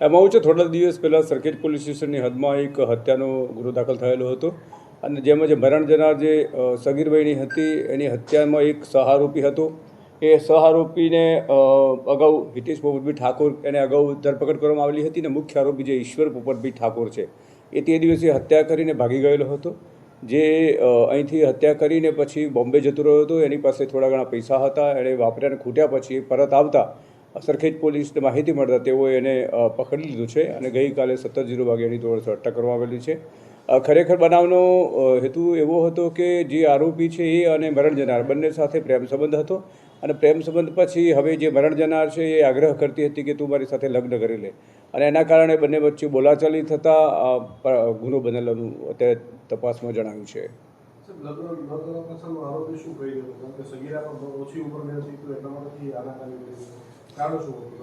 એમાં એવું છે, થોડા દિવસ પહેલાં સર્કિટ પોલીસ સ્ટેશનની હદમાં એક હત્યાનો ગુનો દાખલ થયેલો હતો. અને જેમાં જે મરણ જનાર જે સગીરભાઈની હતી, એની હત્યામાં એક સહારોપી હતો. એ સહારોપીને અગાઉ હિતેશ પોપટભાઈ ઠાકોર એને અગાઉ ધરપકડ કરવામાં આવેલી હતી. અને મુખ્ય આરોપી જે ઈશ્વર પોપટભાઈ ઠાકોર છે, એ તે દિવસે હત્યા કરીને ભાગી ગયેલો હતો. જે અહીંથી હત્યા કરીને પછી બોમ્બે જતો રહ્યો હતો, એની પાસે થોડા ઘણા પૈસા હતા, એણે વાપર્યાને ખૂટ્યા પછી પરત આવતા સરખેજ પોલીસને માહિતી મળતા તેઓએ એને પકડી લીધું છે અને ગઈકાલે સત્તર જીરો વાગ્યાની તોડે અટક કરવામાં આવેલી છે. ખરેખર બનાવનો હેતુ એવો હતો કે જે આરોપી છે એ અને મરણ જનાર બંને સાથે પ્રેમ સંબંધ હતો અને પ્રેમ સંબંધ પછી હવે જે મરણ જનાર છે એ આગ્રહ કરતી હતી કે તું મારી સાથે લગ્ન કરી લે. અને એના કારણે બંને વચ્ચે બોલાચાલી થતાં ગુનો બનેલાનું અત્યારે તપાસમાં જણાવ્યું છે.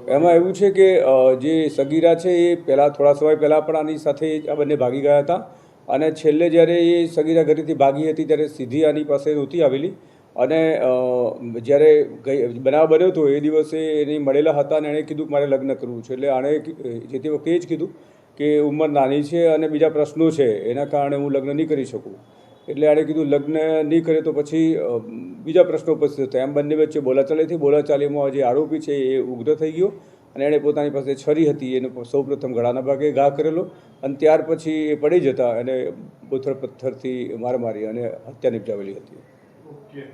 એમાં એવું છે કે જે સગીરા છે એ પહેલાં થોડા સમય પહેલાં પણ આની સાથે આ બંને ભાગી ગયા હતા. અને છેલ્લે જ્યારે એ સગીરા ઘરેથી ભાગી હતી ત્યારે સીધી આની પાસે નહોતી આવેલી. અને જ્યારે ગઈ, બનાવ બન્યો હતો એ દિવસે એની મળેલા હતા અને એણે કીધું મારે લગ્ન કરવું છે. એટલે આણે જે તે વખતે એ જ કીધું કે ઉંમર નાની છે અને બીજા પ્રશ્નો છે, એના કારણે હું લગ્ન નહીં કરી શકું. એટલે આણે કીધું લગ્ન નહીં કરે તો પછી બીજા પ્રશ્નો ઉપસ્થિત થયા એમ બંને વચ્ચે બોલાચાલી થઈ બોલાચાલીમાં જે આરોપી છે એ ઉગ્ર થઈ ગયો અને એણે પોતાની પાસે છરી હતી. એને સૌપ્રથમ ગળાના ભાગે ઘા કરેલો અને ત્યાર પછી એ પડી જતા અને પથ્થર પથ્થરથી માર મારી અને હત્યા નિપજાવેલી હતી. Okay.